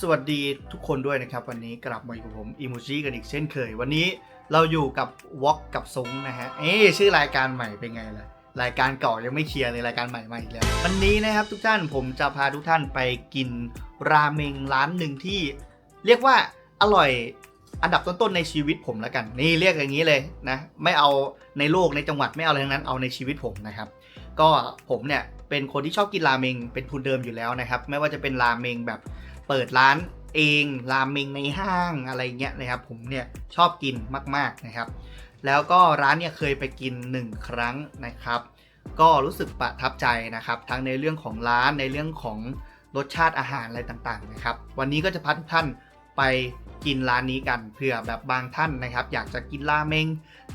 สวัสดีทุกคนด้วยนะครับ วันนี้กลับมาอยู่กับผมอิมูจิกันอีกเช่นเคย วันนี้เราอยู่กับวอล์กกับซุงนะฮะเอ๊ชื่อรายการใหม่เป็นไงล่ะรายการเก่ายังไม่เคลียร์เลยรายการใหม่มาอีกแล้ว วันนี้นะครับทุกท่านผมจะพาทุกท่านไปกินราเมงร้านหนึ่งที่ เรียกว่าอร่อยอันดับต้นๆในชีวิตผมแล้วกัน นี่เรียกอย่างนี้เลยนะไม่เอาในโลกในจังหวัดไม่เอาอะไรทั้งนั้นเอาในชีวิตผมนะครับ ก็ผมเนี่ย เป็นคนที่ชอบกินราเมงเป็นทุนเดิมอยู่แล้วนะครับ ไม่ว่าจะเป็นราเมงแบบเปิดร้านเองราเมงในห้างอะไรเงี้ยนะครับ ผมเนี่ยชอบกินมากๆนะครับ แล้วก็ร้านเนี่ยเคยไปกิน 1 ครั้งนะครับ ก็รู้สึกประทับใจนะครับ ทั้งในเรื่องของร้านในเรื่องของรสชาติอาหารอะไรต่างๆนะครับ วันนี้ก็จะพาทุกท่านไปกินร้านนี้กันเผื่อแบบบางท่านนะครับ อยากจะกินราเมง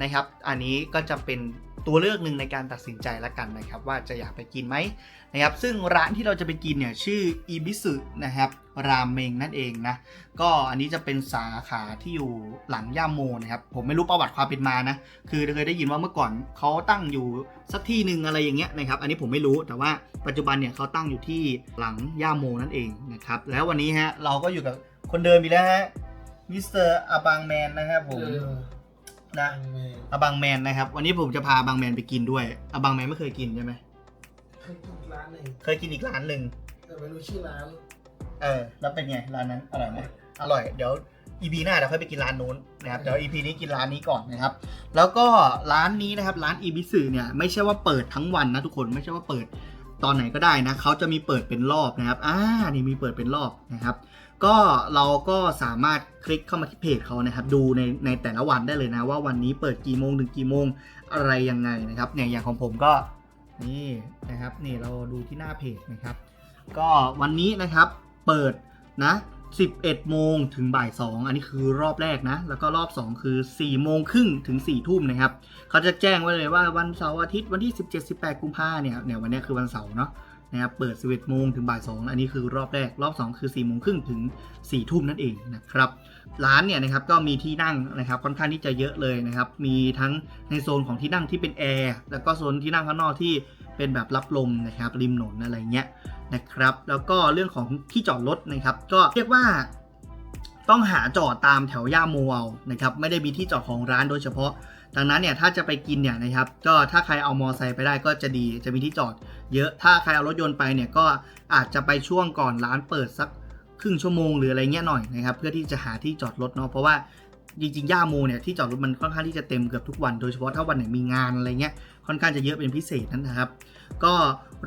นะครับ อันนี้ก็จะเป็น ตัวเลือกหนึ่งในการตัดสินใจละกันนะครับ ว่าจะอยากไปกินไหมนะครับซึ่งร้านที่เราจะไปกินเนี่ยชื่ออีบิสึนะครับรามเมงนั่นเองนะก็อันนี้จะเป็นสาขาที่อยู่หลังย่าโมนะครับผมไม่รู้ประวัติความเป็นมานะคือเคยได้ยินว่าเมื่อก่อนเขาตั้งอยู่สักที่หนึ่งอะไรอย่างเงี้ยนะครับอันนี้ผมไม่รู้แต่ว่าปัจจุบันเนี่ยเขาตั้งอยู่ที่หลังย่าโมนั่นเองนะครับแล้ววันนี้ฮะเราก็อยู่กับคนเดิมอีกแล้วฮะมิสเตอร์อาบังแมนนะครับผม นะอาบังแมนนะครับ วันนี้ผมจะพาอาบังแมนไปกินด้วยอาบังแมนไม่เคยกินใช่ไหมเคยกินอีกร้านหนึ่งเคยกินอีกร้านหนึ่งแต่ไม่รู้ชื่อร้าน เออ แล้วเป็นไงร้านนั้นอร่อยไหมอร่อย เดี๋ยว EP หน้าเดี๋ยวค่อยไปกินร้านนู้นนะครับเดี๋ยว EP นี้กินร้านนี้ก่อนนะครับ แล้วก็ร้านนี้นะครับ ร้านอีบิสึเนี่ยไม่ใช่ว่าเปิดทั้งวันนะทุกคนไม่ใช่ว่าเปิดตอนไหนก็ได้นะเขาจะมีเปิดเป็นรอบนะครับอ่านี่มีเปิดเป็นรอบนะครับ ก็เราก็สามารถคลิกเข้ามาที่เพจเขานะครับ ดูในในแต่ละวันได้เลยนะ ว่าวันนี้เปิดกี่โมงถึงกี่โมงอะไรยังไงนะครับเนี่ยอย่างของผมก็นี่นะครับนี่เราดูที่หน้าเพจนะครับ ก็วันนี้นะครับเปิดนะ 11 โมงถึงบ่าย 2 อันนี้คือรอบแรกนะ แล้วก็รอบ 2 คือ 4 โมงครึ่งถึง 4 ทุ่มนะครับ เขาจะแจ้งไว้เลยว่าวันเสาร์อาทิตย์วันที่ 17 18 กุมภาเนี่ยเนี่ยวันนี้คือวันเสาร์เนาะ นะครับเปิด 11โมงถึงบ่าย2อันนี้คือรอบแรกรอบ 2 คือ4โมงครึ่งถึง4ทุ่มนั่นเองนะครับร้านเนี่ยนะครับก็มีที่นั่งนะครับค่อนข้างที่จะเยอะเลยนะครับมีทั้งในโซนของที่นั่งที่เป็นแอร์แล้วก็โซนที่นั่งข้างนอกที่เป็นแบบรับลมนะครับริมถนนอะไรเงี้ยนะครับแล้วก็เรื่องของที่จอดรถนะครับก็เรียกว่าต้องหาจอดตามแถวย่าโมเอานะครับไม่ได้มีที่จอดของร้านโดยเฉพาะ ดังนั้นเนี่ยถ้าจะไปกินเนี่ยนะครับก็ถ้าใครเอามอไซค์ไปได้ก็จะดีจะมีที่จอด เยอะถ้าใครเอารถยนต์ไปเนี่ยก็อาจจะไปช่วงก่อนร้านเปิดสักครึ่งชั่วโมงหรืออะไรเงี้ยหน่อยนะครับเพื่อที่จะหาที่จอดรถเนาะเพราะว่าจริงๆย่าโมเนี่ยที่จอดรถมันค่อนข้างที่จะเต็มเกือบทุกวันโดยเฉพาะถ้าวันไหนมีงานอะไรเงี้ยค่อนข้างจะเยอะเป็นพิเศษนั่นนะครับ ก็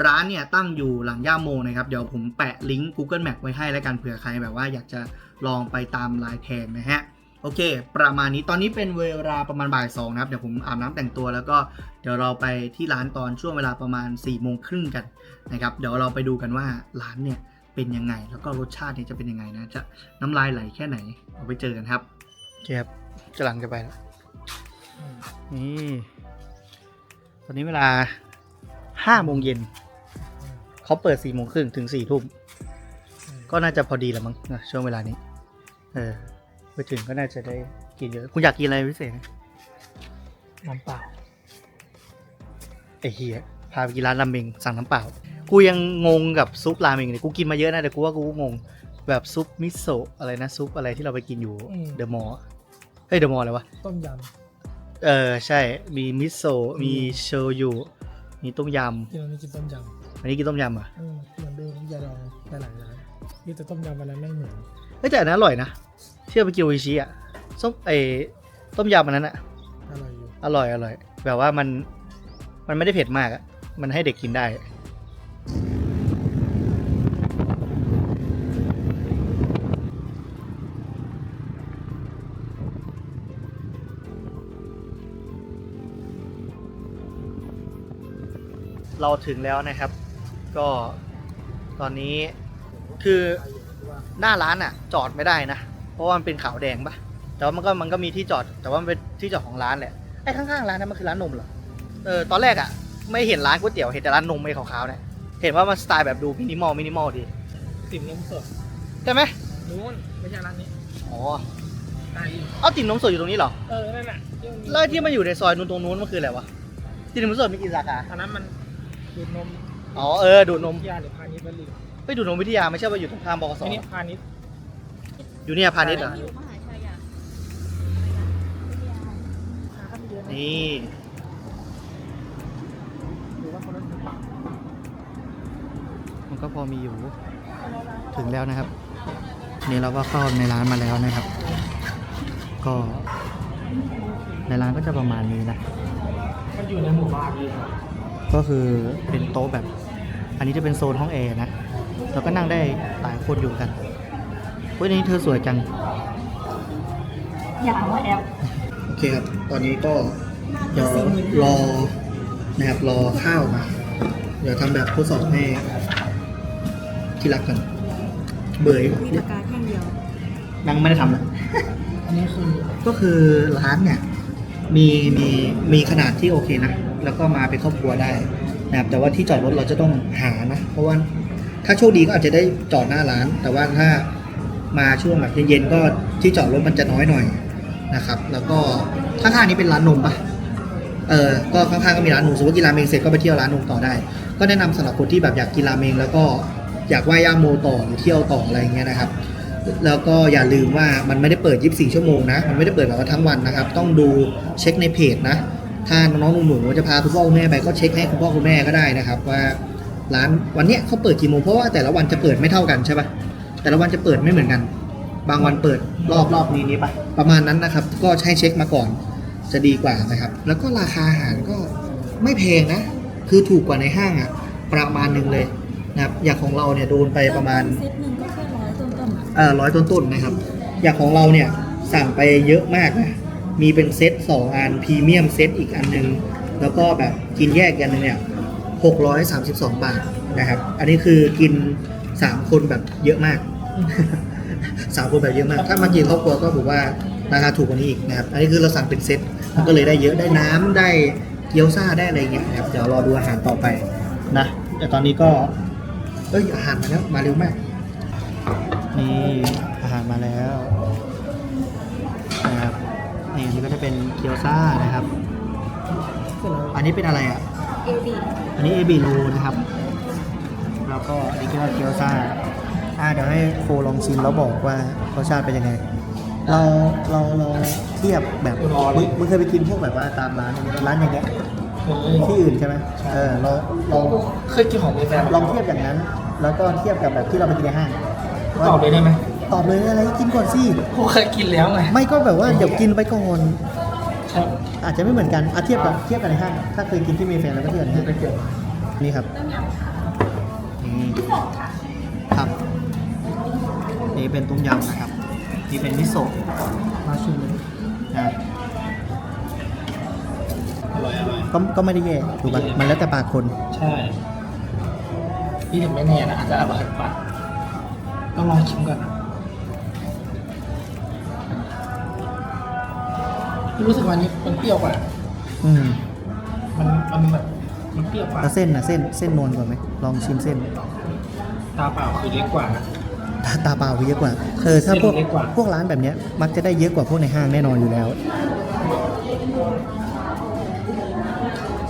ร้านเนี่ยตั้งอยู่หลังย่าโมนะครับเดี๋ยวผมแปะลิงก์ Google Map ไว้ให้แล้วกันเผื่อใครแบบว่าอยากจะลองไปตามลายแทงนะฮะ โอเค ประมาณนี้ตอนนี้เป็นเวลาประมาณบ่ายสองนะครับ เดี๋ยวผมอาบน้ำแต่งตัวแล้วก็เดี๋ยวเราไปที่ร้านตอนช่วงเวลาประมาณ4ี่โมงครึ่งกันนะครับ เดี๋ยวเราไปดูกันว่าร้านเนี่ยเป็นยังไง แล้วก็รสชาติเนี่ยจะเป็นยังไงนะ จะน้ำลายไหลแค่ไหน เอาไปเจอกันครับโอเคครับกำลังจะไปแล้วนี่ตอนนี้เวลาห้าโมงเย็นเขาเปิดสี่โมงครึ่งถึงสี่ทุ่มก็น่าจะพอดีแหละมั้งนะช่วงเวลานี้ เออ ไปถึงก็น่าจะได้กินเยอะ คุณอยากกินอะไรพิเศษไหมน้ำเปล่าไอ้เฮียพาไปกินร้านราเมงสั่งน้ำเปล่า กูยังงงกับซุปราเมงเลยกูกินมาเยอะนะแต่กูว่ากูก็งง แบบซุปมิโซะอะไรนะซุปอะไรที่เราไปกินอยู่เดอะมอลล์เฮ้ยเดอะมอลล์อะไรวะ ต้มยเออใช่ มีมิโซะมีโชยุมีต้มยำที่เราไม่กินต้มยำอันนี้กินต้มยำเหรอะำอืมเหมือนเดิมยาดองหลายๆร้านนี่แต่ต้มยำวันนั้นไม่เหมือนเฮ้ยแต่อันนั้นอร่อยนะ เชื่อไปกินโออิชิอะส้มไอต้มยำอันนั้นอะอร่อยอยู่อร่อยอร่อย แบบว่ามันมันไม่ได้เผ็ดมากอะมันให้เด็กกินได้ เราถึงแล้วนะครับ ก็ตอนนี้คือว่าหน้าร้านอะ จอดไม่ได้นะ เพราะว่ามันเป็นขาวแดงปะแต่ว่ามันก็มันก็มีที่จอด แต่ว่ามันเป็นที่จอดของร้านแหละไอ้ข้างๆร้านนั้นมันคือร้านนมเหรอเออตอนแรกอะ ไม่เห็นร้านก๋วยเตี๋ยวเห็นแต่ร้านนมไอ้ขาวๆเนี่ยเห็นว่ามันสไตล์แบบดูมินิมอลมินิมอลดีติ่มนมสดใช่ไหมนู้นไม่ใช่ร้านนี้อ๋อร้านนี้เอาติ่มนมสดอยู่ตรงนี้เหรอเออนั่นน่ะที่มันมีแล้วที่มันอยู่ในซอยนู้นตรงนู้นมันคืออะไรวะติ่มนมสดมีกี่สาขาอันนั้นมันดูดนมอ๋อเออดูดนมวิทยาหรือพาณิชย์วลีไปดูดนมวิทยาไม่ใช่ว่าอยู่ตรงข้ามบกสอันนี้พาณิชย์ อยู่เนี่ยพาณิชย์เหรอ อยู่มหาชัยอะนี่มันก็พอมีอยู่ ถึงแล้วนะครับ นี่เราก็เข้าในร้านมาแล้วนะครับ ก็ในร้านก็จะประมาณนี้นะมันอยู่ในหมู่บ้านเลยครับก็คือเป็นโต๊ะแบบ อันนี้จะเป็นโซนห้องแอร์นะแล้วก็นั่งได้หลายคนอยู่กัน เฮ้ยนี่เธอสวยจัง อยากมาแอปโอเคครับ ตอนนี้ก็เดี๋ยวรอนะครับรอข้าวมา เดี๋ยวทำแบบทดสอบให้ที่รักกันเบยมีปากกาแท่งเดียวยังไม่ได้ทำเลยอันนี้คือก็คือร้านเนี่ย มีมีมีขนาดที่โอเคนะ แล้วก็มาเป็นครอบครัวได้นะครับแต่ว่าที่จอดรถเราจะต้องหานะ เพราะว่าถ้าโชคดีก็อาจจะได้จอดหน้าร้าน แต่ว่าถ้า มาช่วงแบบเย็นๆก็ที่จอดรถมันจะน้อยหน่อยนะครับ แล้วก็ข้างๆนี้เป็นร้านนมปะเออก็ข้างๆก็มีร้านนมสมมติว่ากินราเมงเสร็จก็ไปเที่ยวร้านนมต่อได้ ก็แนะนำสำหรับคนที่แบบอยากกินราเมง แล้วก็อยากไหว้ย่าโมต่อหรือเที่ยวต่ออะไรอย่างเงี้ยนะครับ แล้วก็อย่าลืมว่ามันไม่ได้เปิด 24 ชั่วโมงนะ มันไม่ได้เปิดแบบว่าทั้งวันนะครับ ต้องดูเช็คในเพจนะ ถ้าน้องๆหนูๆจะพาคุณพ่อคุณแม่ไปก็เช็คให้คุณพ่อคุณแม่ก็ได้นะครับ ว่าร้านวันเนี้ยเขาเปิดกี่โมงเพราะว่าแต่ละวันจะเปิดไม่เท่ากันใช่ปะ แต่ละวันจะเปิดไม่เหมือนกัน บางวันเปิดรอบรอบนี้นี้ปะประมาณนั้นนะครับ ก็ให้เช็คมาก่อนจะดีกว่านะครับ แล้วก็ราคาอาหารก็ไม่แพงนะ คือถูกกว่าในห้างอะประมาณหนึ่งเลยนะครับ อย่างของเราเนี่ยโดนไปประมาณเซตหนึ่งก็แค่ร้อยต้นๆอะเอ่อร้อยต้นๆนะครับ อย่างของเราเนี่ยสั่งไปเยอะมากนะ มีเป็นเซตสองอันพรีเมียมเซตอีกอันหนึง แล้วก็แบบกินแยกกันหนึงเนี่ยหกร้อยสามสิบสองบาทนะครับ อันนี้คือกินสามคนแบบเยอะมาก สามคนแบบเยอะมาก ถ้ามากินครอบครัวก็บอกว่าราคาถูกกว่านี้อีกนะครับ อันนี้คือเราสั่งเป็นเซต มันก็เลยได้เยอะได้น้ำได้เกี๊ยวซ่าได้อะไรเงี้ยนะครับ เดี๋ยวรอดูอาหารต่อไปนะ แต่ตอนนี้ก็ เอ้ยอาหารมาแล้วมาเร็วมาก นี่อาหารมาแล้วนะครับ นี่อันนี้ก็จะเป็นเกี๊ยวซ่านะครับเสร็จแล้วอันนี้เป็นอะไรอะ เอบีอันนี้เอบีโรนะครับ แล้วก็อันนี้ก็เกี๊ยวซ่า อ่าเดี๋ยวให้โฟลองชิมแล้วบอกว่ารสชาติเป็นยังไง เราเราเราเทียบแบบมึงมึงเคยไปกินพวกแบบว่าตามร้านร้านอย่างเงี้ยที่อื่นใช่ไหมเออเราเราเคยกินของมีแฟนลองเทียบอย่างนั้น แล้วก็เทียบกับแบบที่เราไปกินในห้างตอบเลยได้ไหมตอบเลยอะไรกินก่อนสิกูเคยกินแล้วไงไม่ก็แบบว่าเดี๋ยวกินไปก่อนใช่อาจจะไม่เหมือนกันอาเทียบกับเทียบกันในห้างถ้าเคยกินที่เมย์แฟนแล้วก็เทียบกันในห้างไปเกี่ยวนี่ครับนี่ครับ นี่เป็นต้มยำนะครับ นี่เป็นมิโซะมาชิมเลยนะอร่อยอร่อยก็ก็ไม่ได้แย่ถูกป่ะมันแล้วแต่ปากคน ใช่พี่ถึงไม่แน่นะอาจจะอร่อยกว่าต้องลองชิมก่อนนะพี่รู้สึกว่านี้มันเปรี้ยวกว่า อืม มันมันแบบมันเปรี้ยวกว่าแล้วเส้นนะเส้นเส้นนวลกว่าไหมลองชิมเส้น ตาเปล่าคือเล็กกว่า ตาตาเปล่าคือเยอะกว่าเออถ้าพวกเส้นเล็กกว่าพวกร้านแบบเนี้ยมักจะได้เยอะกว่าพวกในห้างแน่นอนอยู่แล้ว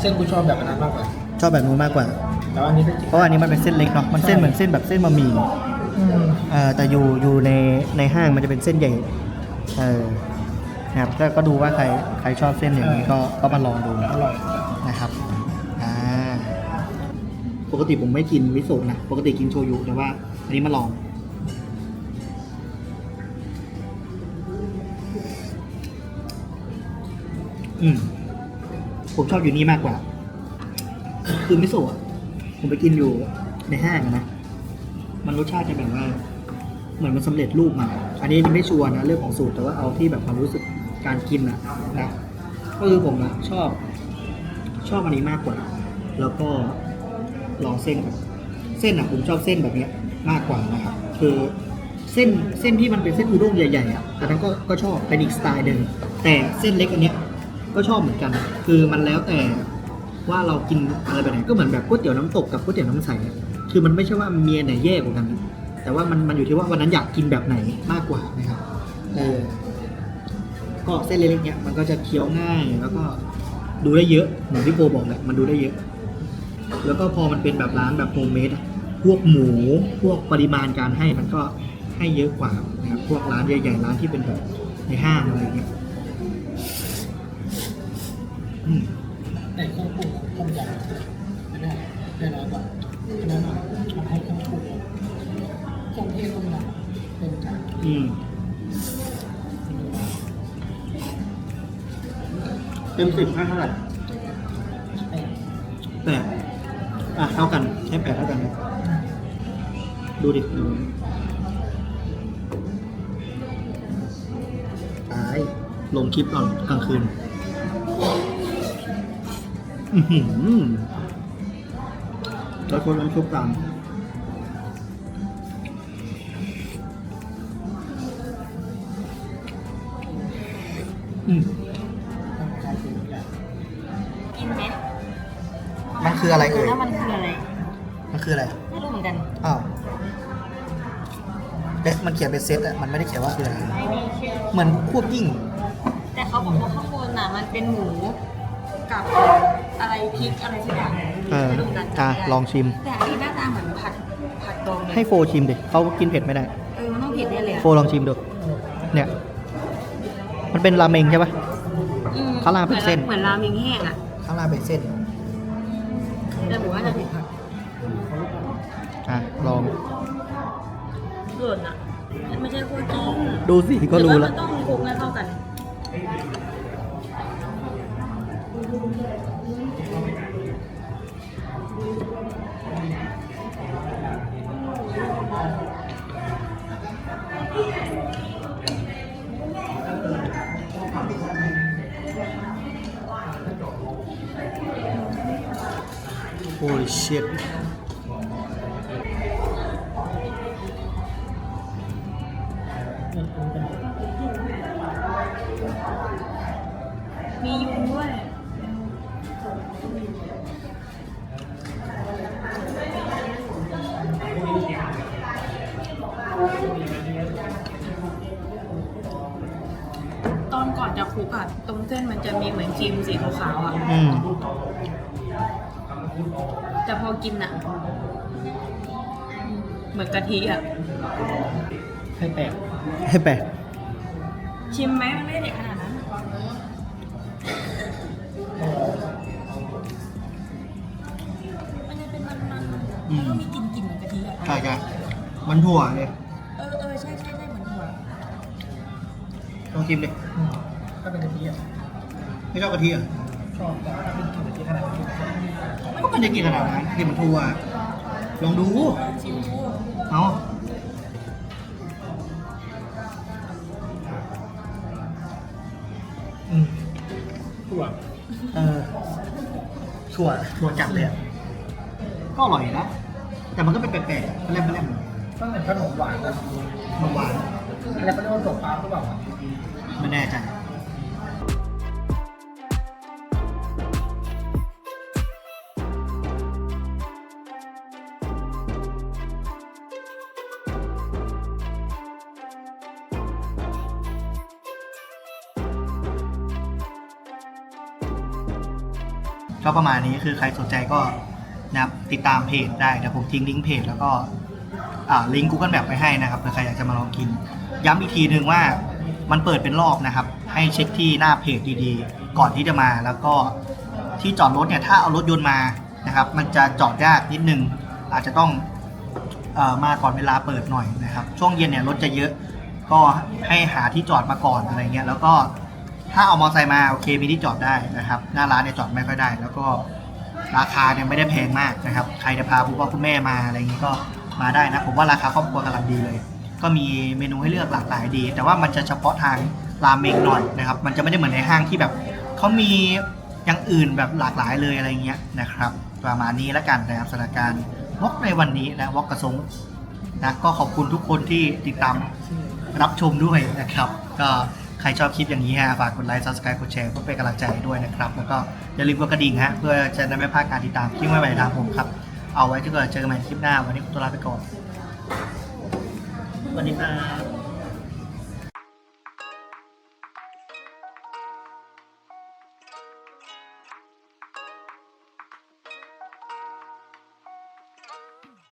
เส้นกูชอบแบบอันนั้นมากกว่าชอบแบบนู้นมากกว่าแล้วอันนี้เป็นเพราะว่าอันนี้มันเป็นเส้นเล็กเนาะมันเส้นเหมือนเส้นแบบเส้นบะหมี่อืมเออแต่อยู่อยู่ในในห้างมันจะเป็นเส้นใหญ่เออนะครับก็ก็ดูว่าใครใครชอบเส้นอย่างนี้ก็ก็มาลองดูอร่อยนะครับอ่าปกติผมไม่กินมิโซะนะปกติกินโชยุแต่ว่า อันนี้มาลอง อืม ผมชอบอยู่นี่มากกว่า คือมิโซะผมไปกินอยู่ในห้างอะนะ มันรสชาติจะแบบว่า เหมือนมันสำเร็จรูปมา อันนี้ไม่ชัวร์นะเรื่องของสูตรแต่ว่าเอาที่แบบความรู้สึกการกินอะนะก็คือผมอะชอบ ชอบอันนี้มากกว่า แล้วก็ลองเส้นก่อนเส้นอะผมชอบเส้นแบบเนี้ยมากกว่านะครับคือเส้นเส้นที่มันเป็นเส้นอุด้งใหญ่ๆอะอันนั้นก็ก็ชอบเป็นอีกสไตล์หนึ่งแต่เส้นเล็กอันเนี้ย ก็ชอบเหมือนกัน คือมันแล้วแต่ว่าเรากินอะไรแบบไหนก็เหมือนแบบก๋วยเตี๋ยวน้ำตกกับก๋วยเตี๋ยวน้ำใสคือมันไม่ใช่ว่ามีอันไหนแย่กว่ากันแต่ว่ามันมันอยู่ที่ว่าวันนั้นอยากกินแบบไหนมากกว่านะครับเออก็เส้นเล็กๆเนี้ยมันก็จะเคี้ยวง่ายแล้วก็ดูได้เยอะเหมือนที่โปบอกแหละมันดูได้เยอะ แล้วก็พอมันเป็นแบบร้านแบบโฮมเมดพวกหมูพวกปริมาณการให้มันก็ให้เยอะกว่านะครับพวกร้านใหญ่ๆร้านที่เป็นแบบในห้างอะไรเงี้ย อืมในเครื่องปรุงต้มยำไม่ได้ได้น้อยกว่าแน่นอนทำให้เครื่องปรุงเครื่องเทศต้มยำเป็นจานอืมเต็มสิบให้เท่าไหร่แป้งแปดอะเท่ากันใช้แปดเท่ากันนะดูดิดูตายลงคลิปตอนกลางคืน อือหือแล้วคนนั้นชุบตามอืมต้องใช้สิ่งทุกอย่างกินไหมมันคืออะไรเอ่ยแล้วมันคืออะไร มันคืออะไร ไม่รู้เหมือนกัน อ้าวเอ๊ะมันเขียนเป็นเซตอะมันไม่ได้เขียนว่าคืออะไร ไม่มีชื่อเหมือนพวกยิ่งแต่เขาบอกว่าข้างบนน่ะ มันเป็นหมูกับ อะไรพริกอะไรสักอย่างเออไม่รู้เหมือนกันอะจำไม่ได้ลองชิม แต่อันนี้หน้าตาเหมือนผัดผัดดองเลยให้โฟชิมดิเขากินเผ็ดไม่ได้ เออมันต้องเผ็ดแน่เลยอะโฟลองชิมดู เนี่ย มันเป็นราเมงใช่ปะ อืมข้าวราดเป็นเส้น เหมือนราเมงแห้งอะข้างล่างเป็นเส้น แต่หมูว่าจะเผ็ดผัดอะ ลองเกินอะไม่ใช่คั่วกิ้งดูสิก็รู้หอแล้วมันต้อง โอ้ย shit มียุงด้วย ตอนก่อนจะคลุกอะตรงเส้นมันจะมีเหมือนครีมสีขาวๆอะอืม แต่พอกินอะเหมือนกะทิอะให้แปลกให้แปลกชิมไหมมันไม่ได้เด็ดขนาดนั้นมันจะเป็นมันๆแล้วก็มีกลิ่นกลิ่นๆเหมือนกะทิอะใช่ใช่มันถั่วเลยเออเออใช่ใช่ใช่เหมือนถั่วลองชิมดิอืมถ้าเป็นกะทิอะไม่ชอบกะทิอะ ชอบแต่ว่าถ้าเป็นกลิ่นกะทิขนาดนี้ก็ไม่ได้กินขนาดนั้นกินมันถั่วลองดูชิมดูเอาอืมถั่วเออถั่วถั่วจัดเลยอะก็อร่อยนะ แต่มันก็เป็นแปลกๆอะแปลมแปลมต้องเป็นขนมหวานนะมันหวานอะไรเขาเรียกว่าถั่วฟ้าหรือเปล่าอะไม่แน่ใจ ก็ประมาณนี้คือใครสนใจก็นะครับติดตามเพจได้เดี๋ยวผมทิ้งลิงก์เพจแล้วก็ลิงก์ Google Map ไปให้นะครับเผื่อใครอยากจะมาลองกิน ย้ำอีกทีหนึ่งว่ามันเปิดเป็นรอบนะครับ ให้เช็คที่หน้าเพจดีๆ ก่อนที่จะมาแล้วก็ที่จอดรถเนี่ยถ้าเอารถยนต์มานะครับ มันจะจอดยากนิดนึง อาจจะต้องอมาก่อนเวลาเปิดหน่อยนะครับ ช่วงเย็นเนี่ยรถจะเยอะก็ให้หาที่จอดมาก่อนอะไรเงี้ยแล้วก็ ถ้าเอามอเตอร์ไซค์มาโอเคมีที่จอดได้นะครับ หน้าร้านเนี่ยจอดไม่ค่อยได้ แล้วก็ราคาเนี่ยไม่ได้แพงมากนะครับใครจะพาคุณพ่อคุณแม่มาอะไรเงี้ยก็มาได้นะ ผมว่าราคาครอบครัวกำลังดีเลย ก็มีเมนูให้เลือกหลากหลายดี แต่ว่ามันจะเฉพาะทางราเมงหน่อยนะครับ มันจะไม่ได้เหมือนในห้างที่แบบเขามีอย่างอื่นแบบหลากหลายเลยอะไรเงี้ยนะครับ ประมาณนี้แล้วกันนะครับสถานการณ์วอกในวันนี้นะวอกกระซงนะก็ขอบคุณทุกคนที่ติดตามรับชมด้วยนะครับ ก็ ครชอบคลิปอย่างนี้ฮะฝากกดไลค์ซับสไคร b e กดแชร์เพื่อเป็นกำลังใจด้วยนะครับ แล้วก็อย่าลืมกดกระดิ่งฮะเพื่อจะได้ไม่พลาดการติดตามคลิปใหม่ๆทางผมครับ เอาไว้ที่เกิดเจอกันใหม่คลิปหน้า วันนี้ขอตัวลาไปก่อนสวัสดีครับ